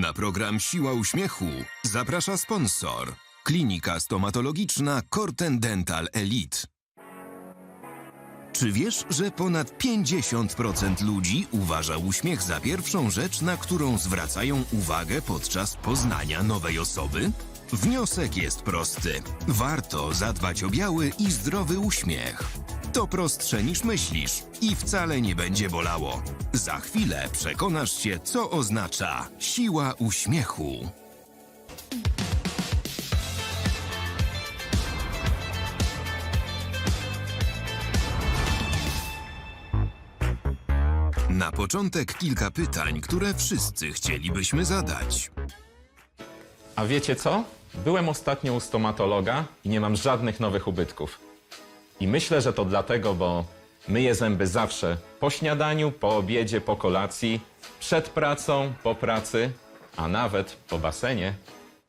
Na program Siła Uśmiechu zaprasza sponsor. Klinika stomatologiczna Corten Dental Elite. Czy wiesz, że ponad 50% ludzi uważa uśmiech za pierwszą rzecz, na którą zwracają uwagę podczas poznania nowej osoby? Wniosek jest prosty. Warto zadbać o biały i zdrowy uśmiech. To prostsze niż myślisz i wcale nie będzie bolało. Za chwilę przekonasz się, co oznacza siła uśmiechu. Na początek kilka pytań, które wszyscy chcielibyśmy zadać. A wiecie co? Byłem ostatnio u stomatologa i nie mam żadnych nowych ubytków. I myślę, że to dlatego, bo myję zęby zawsze po śniadaniu, po obiedzie, po kolacji, przed pracą, po pracy, a nawet po basenie.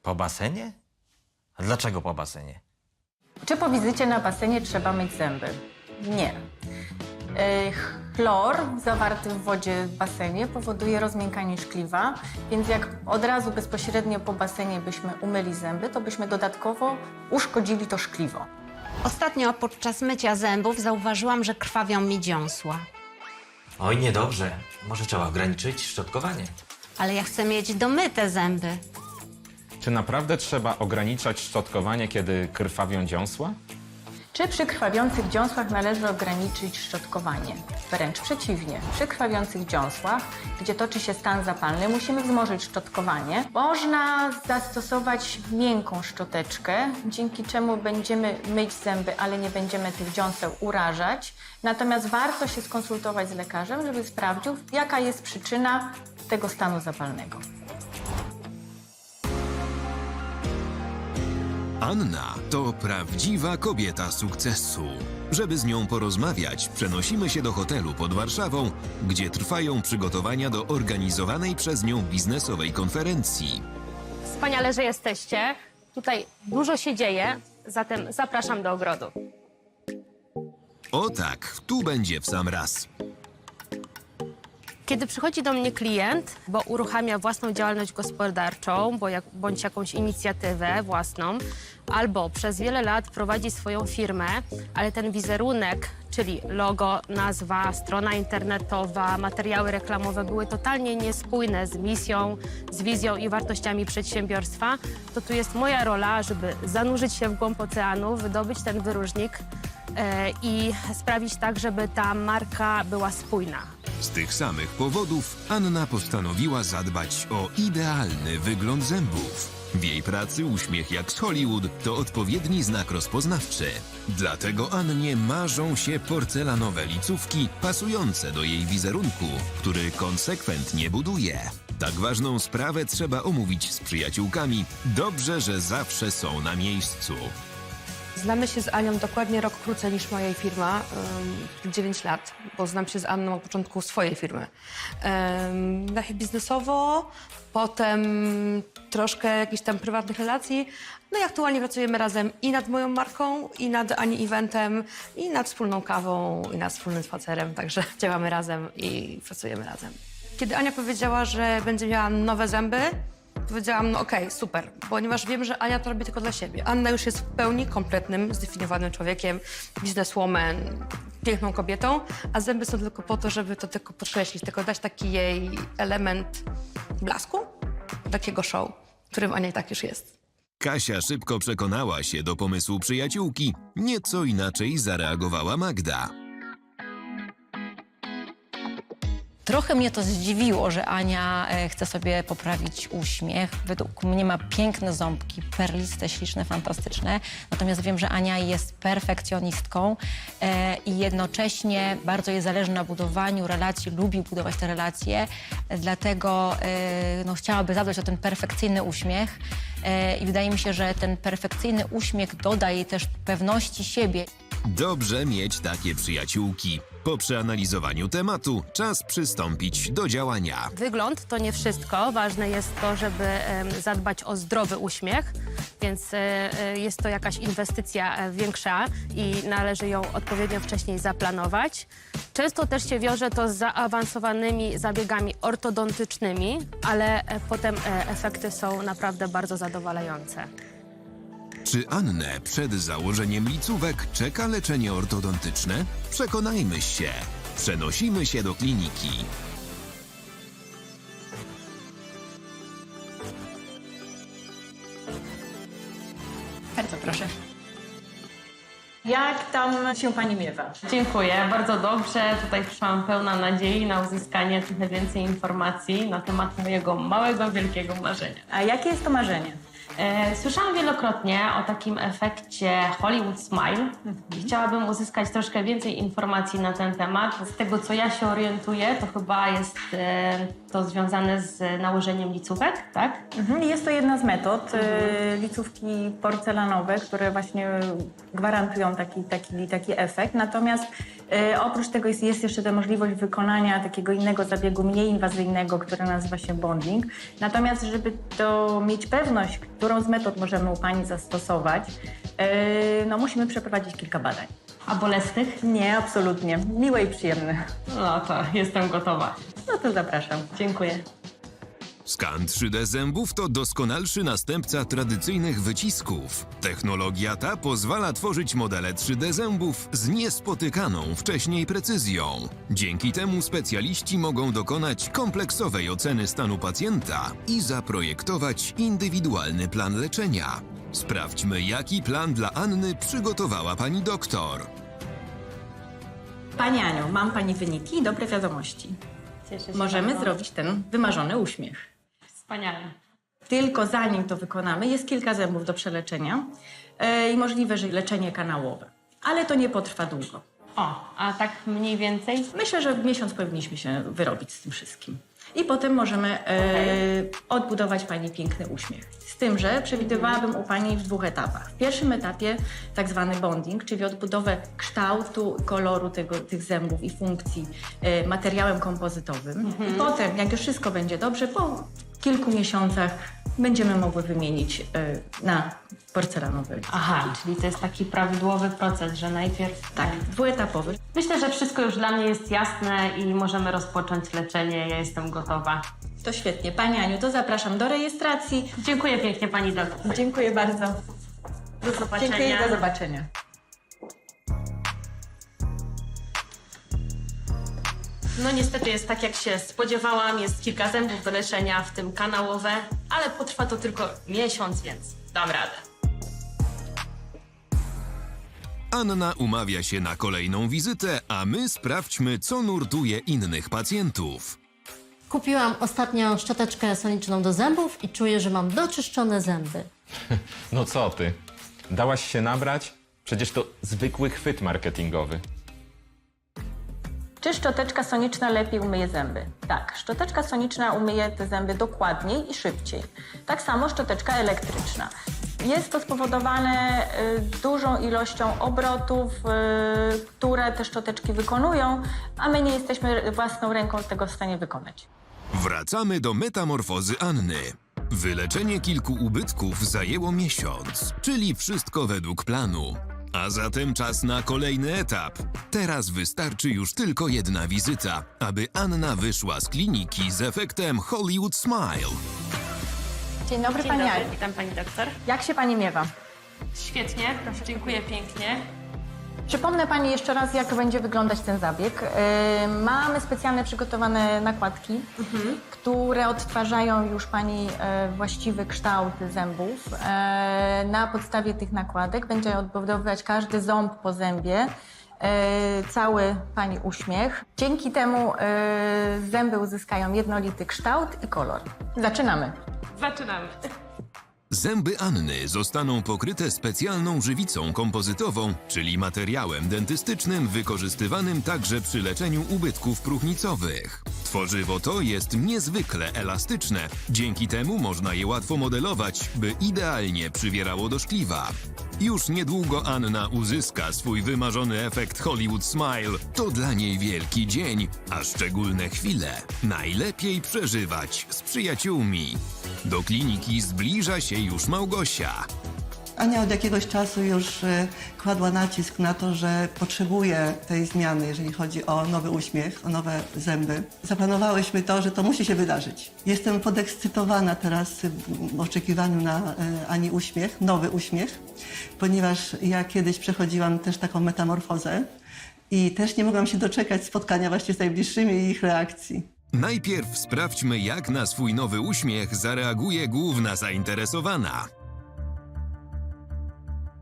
Po basenie? A dlaczego po basenie? Czy po wizycie na basenie trzeba myć zęby? Nie. E, Chlor zawarty w wodzie w basenie powoduje rozmiękanie szkliwa, więc jak od razu bezpośrednio po basenie byśmy umyli zęby, to byśmy dodatkowo uszkodzili to szkliwo. Ostatnio podczas mycia zębów zauważyłam, że krwawią mi dziąsła. Oj, niedobrze. Może trzeba ograniczyć szczotkowanie. Ale ja chcę mieć domyte zęby. Czy naprawdę trzeba ograniczać szczotkowanie, kiedy krwawią dziąsła? Czy przy krwawiących dziąsłach należy ograniczyć szczotkowanie? Wręcz przeciwnie. Przy krwawiących dziąsłach, gdzie toczy się stan zapalny, musimy wzmożyć szczotkowanie. Można zastosować miękką szczoteczkę, dzięki czemu będziemy myć zęby, ale nie będziemy tych dziąseł urażać. Natomiast warto się skonsultować z lekarzem, żeby sprawdził, jaka jest przyczyna tego stanu zapalnego. Anna to prawdziwa kobieta sukcesu. Żeby z nią porozmawiać, przenosimy się do hotelu pod Warszawą, gdzie trwają przygotowania do organizowanej przez nią biznesowej konferencji. Wspaniale, że jesteście. Tutaj dużo się dzieje, zatem zapraszam do ogrodu. O tak, tu będzie w sam raz. Kiedy przychodzi do mnie klient, bo uruchamia własną działalność gospodarczą, bo jak, bądź jakąś inicjatywę własną, albo przez wiele lat prowadzi swoją firmę, ale ten wizerunek, czyli logo, nazwa, strona internetowa, materiały reklamowe były totalnie niespójne z misją, z wizją i wartościami przedsiębiorstwa, to tu jest moja rola, żeby zanurzyć się w głąb oceanu, wydobyć ten wyróżnik i sprawić tak, żeby ta marka była spójna. Z tych samych powodów Anna postanowiła zadbać o idealny wygląd zębów. W jej pracy uśmiech jak z Hollywood to odpowiedni znak rozpoznawczy. Dlatego Annie marzą się porcelanowe licówki pasujące do jej wizerunku, który konsekwentnie buduje. Tak ważną sprawę trzeba omówić z przyjaciółkami. Dobrze, że zawsze są na miejscu. Znamy się z Anią dokładnie rok krócej niż mojej firma, ym, 9 lat, bo znam się z Anną od początku swojej firmy. Ym, Najpierw biznesowo, potem troszkę jakichś tam prywatnych relacji. No i aktualnie pracujemy razem i nad moją marką, i nad Ani eventem, i nad wspólną kawą, i nad wspólnym spacerem, także działamy razem i pracujemy razem. Kiedy Ania powiedziała, że będzie miała nowe zęby, Powiedziałam, no okej, super, ponieważ wiem, że Ania to robi tylko dla siebie. Anna już jest w pełni kompletnym, zdefiniowanym człowiekiem, bizneswoman, piękną kobietą, a zęby są tylko po to, żeby to tylko podkreślić, tylko dać taki jej element blasku, takiego show, którym Ania i tak już jest. Kasia szybko przekonała się do pomysłu przyjaciółki. Nieco inaczej zareagowała Magda. Trochę mnie to zdziwiło, że Ania e, chce sobie poprawić uśmiech. Według mnie ma piękne ząbki, perliste, śliczne, fantastyczne. Natomiast wiem, że Ania jest perfekcjonistką e, i jednocześnie bardzo jej zależy na budowaniu relacji, lubi budować te relacje. Dlatego e, no, chciałaby zadbać o ten perfekcyjny uśmiech. I wydaje mi się, że ten perfekcyjny uśmiech doda jej też pewności siebie. Dobrze mieć takie przyjaciółki. Po przeanalizowaniu tematu czas przystąpić do działania. Wygląd to nie wszystko. Ważne jest to, żeby zadbać o zdrowy uśmiech, więc e, e, jest to jakaś inwestycja e, większa i należy ją odpowiednio wcześniej zaplanować. Często też się wiąże to z zaawansowanymi zabiegami ortodontycznymi, ale potem efekty są naprawdę bardzo zadowalające. Czy Annę przed założeniem licówek czeka leczenie ortodontyczne? Przekonajmy się. Przenosimy się do kliniki. Bardzo proszę. Jak tam się pani miewa? Dziękuję, bardzo dobrze. Tutaj przyszłam pełna nadziei na uzyskanie trochę więcej informacji na temat mojego małego, wielkiego marzenia. A jakie jest to marzenie? E, słyszałam wielokrotnie o takim efekcie Hollywood Smile i chciałabym uzyskać troszkę więcej informacji na ten temat. Z tego, co ja się orientuję, to chyba jest e, to związane z nałożeniem licówek, tak? Mhm, Jest to jedna z metod. e, Licówki porcelanowe, które właśnie gwarantują taki, taki, taki efekt. Natomiast oprócz tego jest, jest jeszcze ta możliwość wykonania takiego innego zabiegu, mniej inwazyjnego, który nazywa się bonding. Natomiast, żeby to mieć pewność, którą z metod możemy u Pani zastosować, e, no musimy przeprowadzić kilka badań. A bolesnych? Nie, absolutnie. Miłe i przyjemne. No to jestem gotowa. No to zapraszam. Dziękuję. Skan 3D zębów to doskonalszy następca tradycyjnych wycisków. Technologia ta pozwala tworzyć modele 3D zębów z niespotykaną wcześniej precyzją. Dzięki temu specjaliści mogą dokonać kompleksowej oceny stanu pacjenta i zaprojektować indywidualny plan leczenia. Sprawdźmy, jaki plan dla Anny przygotowała pani doktor. Pani Aniu, mam Pani wyniki i dobre wiadomości. Cieszę się Możemy bardzo. zrobić ten wymarzony uśmiech. Wspaniale. Tylko zanim to wykonamy, jest kilka zębów do przeleczenia e, i możliwe, że leczenie kanałowe. Ale to nie potrwa długo. O, a tak mniej więcej? Myślę, że w miesiąc powinniśmy się wyrobić z tym wszystkim. I potem możemy e, odbudować Pani piękny uśmiech. Z tym, że przewidywałabym u Pani w dwóch etapach. W pierwszym etapie tak zwany bonding, czyli odbudowę kształtu, koloru tego, tych zębów i funkcji e, materiałem kompozytowym. I potem, jak już wszystko będzie dobrze, po kilku miesiącach będziemy mogły wymienić e, na porcelanowy. Aha, czyli to jest taki prawidłowy proces, że najpierw... Tak, dwuetapowy. Myślę, że wszystko już dla mnie jest jasne i możemy rozpocząć leczenie. Ja jestem gotowa. To świetnie. Pani Aniu, to zapraszam do rejestracji. Dziękuję pięknie pani doktor. Dziękuję bardzo. Do zobaczenia. Dziękuję do zobaczenia. No niestety jest tak, jak się spodziewałam. Jest kilka zębów do leczenia, w tym kanałowe, ale potrwa to tylko miesiąc, więc dam radę. Anna umawia się na kolejną wizytę, a my sprawdźmy, co nurtuje innych pacjentów. Kupiłam ostatnio szczoteczkę soniczną do zębów i czuję, że mam doczyszczone zęby. No co ty? Dałaś się nabrać? Przecież to zwykły chwyt marketingowy. Czy szczoteczka soniczna lepiej umyje zęby? Tak, szczoteczka soniczna umyje te zęby dokładniej i szybciej. Tak samo szczoteczka elektryczna. Jest to spowodowane y, dużą ilością obrotów, y, które te szczoteczki wykonują, a my nie jesteśmy własną ręką tego w stanie wykonać. Wracamy do metamorfozy Anny. Wyleczenie kilku ubytków zajęło miesiąc, czyli wszystko według planu. A zatem czas na kolejny etap. Teraz wystarczy już tylko jedna wizyta, aby Anna wyszła z kliniki z efektem Hollywood Smile. Dzień dobry, Dzień Pani dobry, Aniu. witam pani doktor. Jak się Pani miewa? Świetnie, proszę, dziękuję pięknie. Przypomnę Pani jeszcze raz, jak będzie wyglądać ten zabieg. Yy, mamy specjalne przygotowane nakładki, które odtwarzają już Pani e, właściwy kształt zębów. E, na podstawie tych nakładek będzie odbudowywać każdy ząb po zębie. e, Cały Pani uśmiech. Dzięki temu e, zęby uzyskają jednolity kształt i kolor. Zaczynamy. Zaczynamy. Zęby Anny zostaną pokryte specjalną żywicą kompozytową, czyli materiałem dentystycznym wykorzystywanym także przy leczeniu ubytków próchnicowych. Tworzywo to jest niezwykle elastyczne. Dzięki temu można je łatwo modelować, by idealnie przywierało do szkliwa. Już niedługo Anna uzyska swój wymarzony efekt Hollywood Smile. To dla niej wielki dzień, a szczególne chwile najlepiej przeżywać z przyjaciółmi. Do kliniki zbliża się już Małgosia. Ania od jakiegoś czasu już e, kładła nacisk na to, że potrzebuje tej zmiany, jeżeli chodzi o nowy uśmiech, o nowe zęby. Zaplanowałyśmy to, że to musi się wydarzyć. Jestem podekscytowana teraz w oczekiwaniu na e, Ani uśmiech, nowy uśmiech, ponieważ ja kiedyś przechodziłam też taką metamorfozę i też nie mogłam się doczekać spotkania właśnie z najbliższymi i ich reakcji. Najpierw sprawdźmy, jak na swój nowy uśmiech zareaguje główna zainteresowana.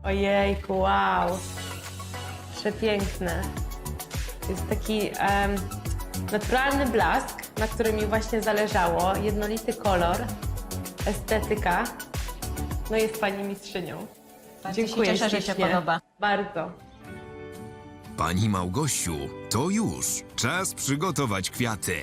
Ojejku, wow. Przepiękne. Jest taki em, naturalny blask, na którym mi właśnie zależało. Jednolity kolor, estetyka. No jest pani mistrzynią. Bardzo się cieszę, że się ślicznie. podoba. Bardzo. Pani Małgosiu, to już czas przygotować kwiaty.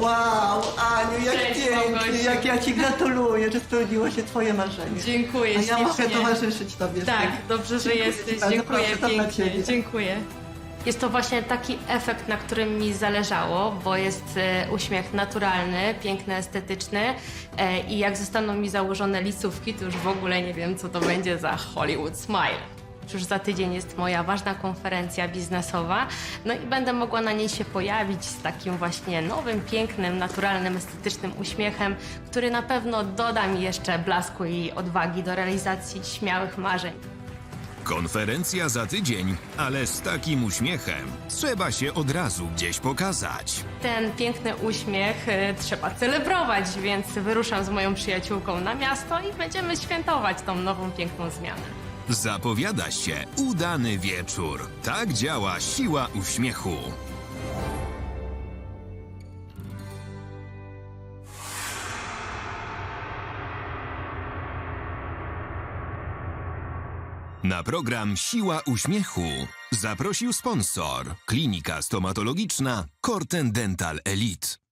Wow, Aniu, jak Cześć, pięknie, Małgosiu. jak ja Ci gratuluję, że spełniło się Twoje marzenie. Dziękuję A ja mogę ślicznie. towarzyszyć Tobie. Tak, tym. dobrze, że Dziękuję jesteś. Bardzo, Dziękuję proszę, to dla pięknie. Ciebie. Dziękuję. Jest to właśnie taki efekt, na którym mi zależało, bo jest e, uśmiech naturalny, piękny, estetyczny e, i jak zostaną mi założone licówki, to już w ogóle nie wiem, co to będzie za Hollywood Smile. Już za tydzień jest moja ważna konferencja biznesowa, no i będę mogła na niej się pojawić z takim właśnie nowym, pięknym, naturalnym, estetycznym uśmiechem, który na pewno doda mi jeszcze blasku i odwagi do realizacji śmiałych marzeń. Konferencja za tydzień, ale z takim uśmiechem trzeba się od razu gdzieś pokazać. Ten piękny uśmiech e, trzeba celebrować, więc wyruszam z moją przyjaciółką na miasto i będziemy świętować tą nową piękną zmianę. Zapowiada się udany wieczór. Tak działa siła uśmiechu. Na program Siła Uśmiechu zaprosił sponsor Klinika Stomatologiczna Corten Dental Elite.